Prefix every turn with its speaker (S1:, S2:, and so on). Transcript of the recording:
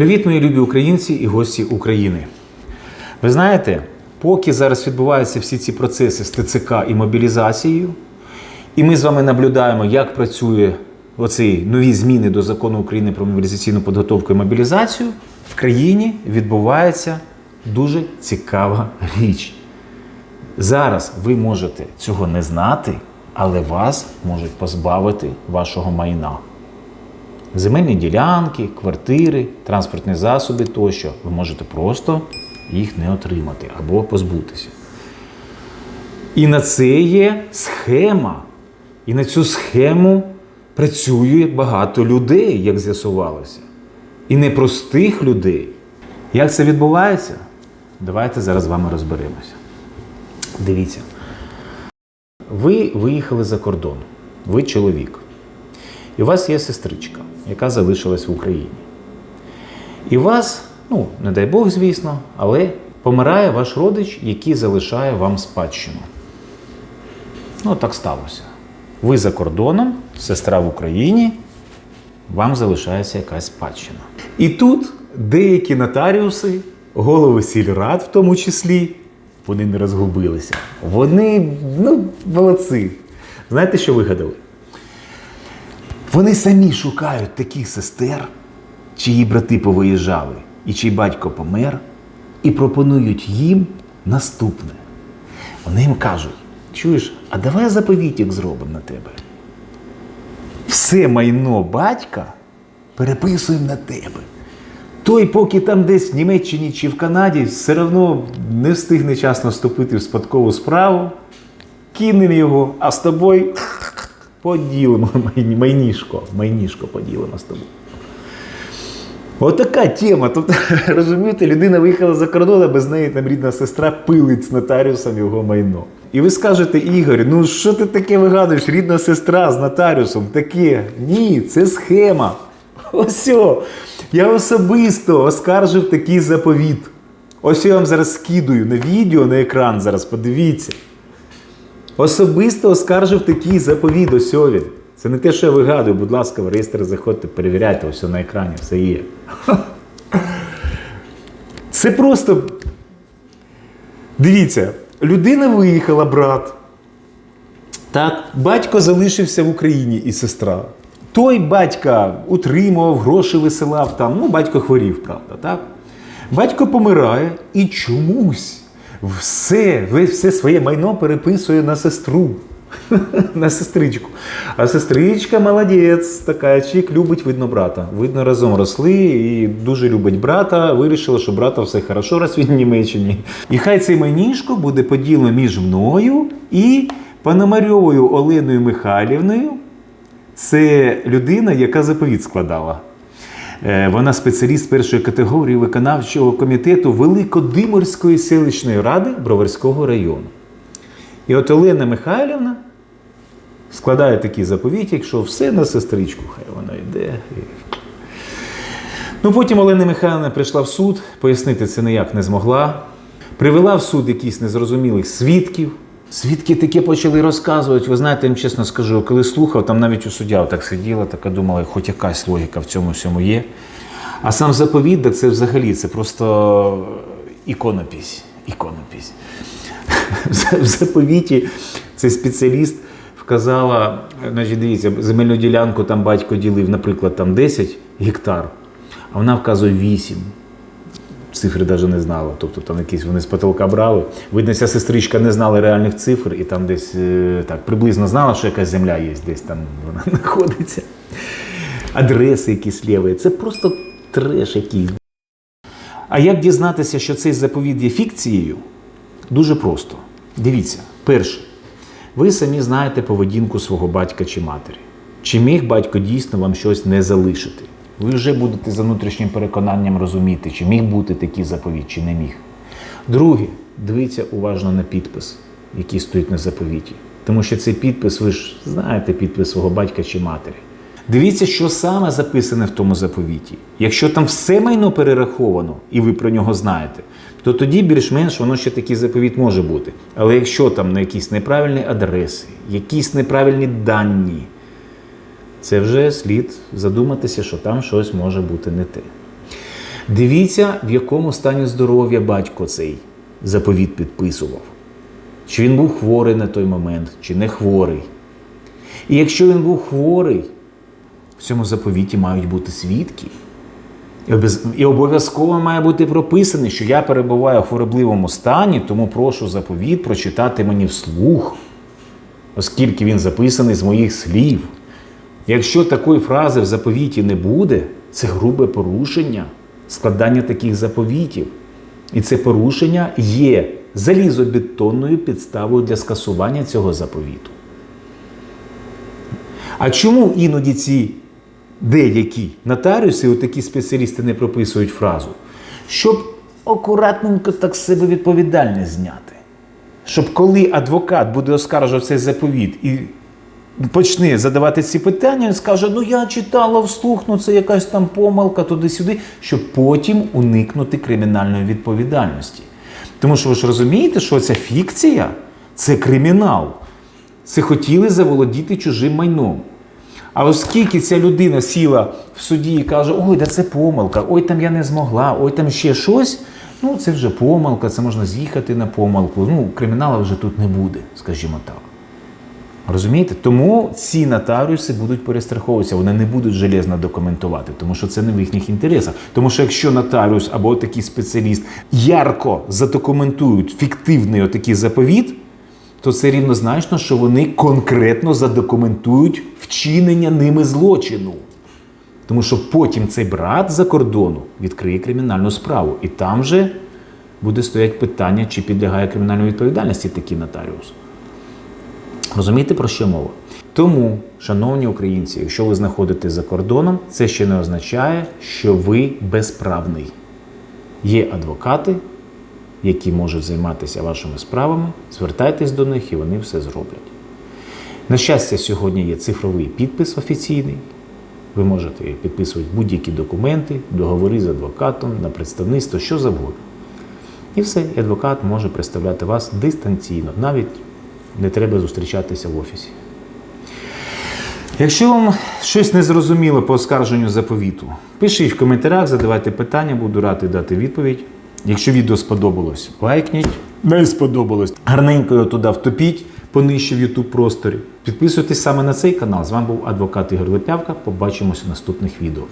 S1: Привіт, мої любі українці і гості України. Ви знаєте, поки зараз відбуваються всі ці процеси з ТЦК і мобілізацією, і ми з вами наблюдаємо, як працює оці нові зміни до закону України про мобілізаційну підготовку і мобілізацію, в країні відбувається дуже цікава річ. Зараз ви можете цього не знати, але вас можуть позбавити вашого майна. Земельні ділянки, квартири, транспортні засоби тощо. Ви можете просто їх не отримати або позбутися. І на це є схема. І на цю схему працює багато людей, як з'ясувалося. І непростих людей. Як це відбувається? Давайте зараз з вами розберемося. Дивіться. Ви виїхали за кордон, ви чоловік. І у вас є сестричка, яка залишилась в Україні. І вас, ну, не дай Бог, звісно, але помирає ваш родич, який залишає вам спадщину. Ну, так сталося. Ви за кордоном, сестра в Україні, вам залишається якась спадщина. І тут деякі нотаріуси, голови сільрад в тому числі, вони не розгубилися. Вони, ну, молодці. Знаєте, що вигадали? Вони самі шукають таких сестер, чиї брати повиїжджали і чий батько помер, і пропонують їм наступне. Вони їм кажуть: чуєш, а давай заповітик зробимо на тебе. Все майно батька переписуємо на тебе. Той, поки там десь в Німеччині чи в Канаді, все одно не встигне часно вступити в спадкову справу, кинемо його, а з тобою поділимо май- майнішко, майнішко поділимо з тобою. Отака тема. Тобто, розумієте, людина виїхала за кордон, а без неї там рідна сестра пилить з нотаріусом його майно. І ви скажете, Ігор, ну що ти таке вигадуєш? Рідна сестра з нотаріусом таке. Ні, це схема. Ось. Я особисто оскаржив такий заповіт. Ось я вам зараз скидую на відео, на екран зараз, подивіться. Особисто оскаржив такий заповіт, ось він. Це не те, що я вигадую, будь ласка, в реєстр заходьте, перевіряйте, ось на екрані все є. Це просто. Дивіться, людина виїхала, брат. Так, батько залишився в Україні і сестра. Той батька утримував, гроші висилав там. Ну, батько хворів, правда, так? Батько помирає і чомусь все, все своє майно переписує на сестру. На сестричку. А сестричка молодець, така чик любить, видно, брата. Видно, разом росли і дуже любить брата. Вирішила, що брата все хорошо, раз він в Німеччині. І хай цей майнішко буде поділено між мною і Пономарьовою Оленою Михайлівною. Це людина, яка заповіт складала. Е, Вона спеціаліст першої категорії виконавчого комітету Великодимирської селищної ради Броварського району. І от Олена Михайлівна складає такий заповіт, якщо все на сестричку, хай вона йде. Ну, потім Олена Михайлівна прийшла в суд, пояснити це ніяк не змогла. Привела в суд якісь незрозумілих свідків. Свідки таке почали розказувати. Ви знаєте, я вам чесно скажу, коли слухав, там навіть у суддя так сиділа, така думала, хоч якась логіка в цьому всьому є. А сам заповіт, так це взагалі це просто іконопись. Іконопись. В заповіті цей спеціаліст вказала, значить, дивіться, земельну ділянку там батько ділив, наприклад, там 10 гектар, а вона вказує 8. Цифри навіть не знала. Тобто там якісь вони з потолка брали. Видно, ця сестричка не знала реальних цифр і там десь е, так приблизно знала, що якась земля є, десь там вона знаходиться. Адреси якісь ліві. Це просто треш який. А як дізнатися, що цей заповіт є фікцією? Дуже просто. Дивіться, перше, ви самі знаєте поведінку свого батька чи матері. Чи міг батько дійсно вам щось не залишити? Ви вже будете за внутрішнім переконанням розуміти, чи міг бути такий заповіт, чи не міг. Друге, дивіться уважно на підпис, який стоїть на заповіті. Тому що цей підпис, ви ж знаєте підпис свого батька чи матері. Дивіться, що саме записане в тому заповіті. Якщо там все майно перераховано, і ви про нього знаєте, то тоді більш-менш воно ще такий заповіт може бути. Але якщо там на якісь неправильні адреси, якісь неправильні дані, це вже слід задуматися, що там щось може бути не те. Дивіться, в якому стані здоров'я батько цей заповіт підписував. Чи він був хворий на той момент, чи не хворий. І якщо він був хворий, в цьому заповіті мають бути свідки. І обов'язково має бути прописано, що я перебуваю в хворобливому стані, тому прошу заповіт прочитати мені вслух, оскільки він записаний з моїх слів. Якщо такої фрази в заповіті не буде, це грубе порушення складання таких заповітів. І це порушення є залізобетонною підставою для скасування цього заповіту. А чому іноді ці деякі нотаріуси, отакі спеціалісти не прописують фразу? Щоб акуратненько так себе відповідальність зняти. Щоб коли адвокат буде оскаржувати цей заповіт і почне задавати ці питання, він скаже: ну я читала вслух, ну це якась там помилка туди-сюди, щоб потім уникнути кримінальної відповідальності. Тому що ви ж розумієте, що ця фікція це кримінал. Це хотіли заволодіти чужим майном. А оскільки ця людина сіла в суді і каже, ой, да це помилка, ой, там я не змогла, ой, там ще щось, ну це вже помилка, це можна з'їхати на помилку. Ну, кримінала вже тут не буде, скажімо так. Розумієте? Тому ці нотаріуси будуть перестраховуватися, вони не будуть железно документувати, тому що це не в їхніх інтересах. Тому що якщо нотаріус або такий спеціаліст ярко задокументують фіктивний отакий заповіт, то це рівнозначно, що вони конкретно задокументують вчинення ними злочину. Тому що потім цей брат за кордону відкриє кримінальну справу, і там же буде стоять питання, чи підлягає кримінальній відповідальності такий нотаріус. Розумієте, про що мова? Тому, шановні українці, якщо ви знаходитесь за кордоном, це ще не означає, що ви безправний. Є адвокати, які можуть займатися вашими справами, звертайтесь до них і вони все зроблять. На щастя, сьогодні є цифровий підпис офіційний. Ви можете підписувати будь-які документи, договори з адвокатом на представництво, що завгодно. І все, і адвокат може представляти вас дистанційно, навіть не треба зустрічатися в офісі. Якщо вам щось не зрозуміло по оскарженню заповіту, пишіть в коментарях, задавайте питання, буду радий дати відповідь. Якщо відео сподобалось, лайкніть. Не сподобалось. Гарненько його туди втопіть понижче в YouTube просторі. Підписуйтесь саме на цей канал. З вами був адвокат Ігор Летявка. Побачимося в наступних відео.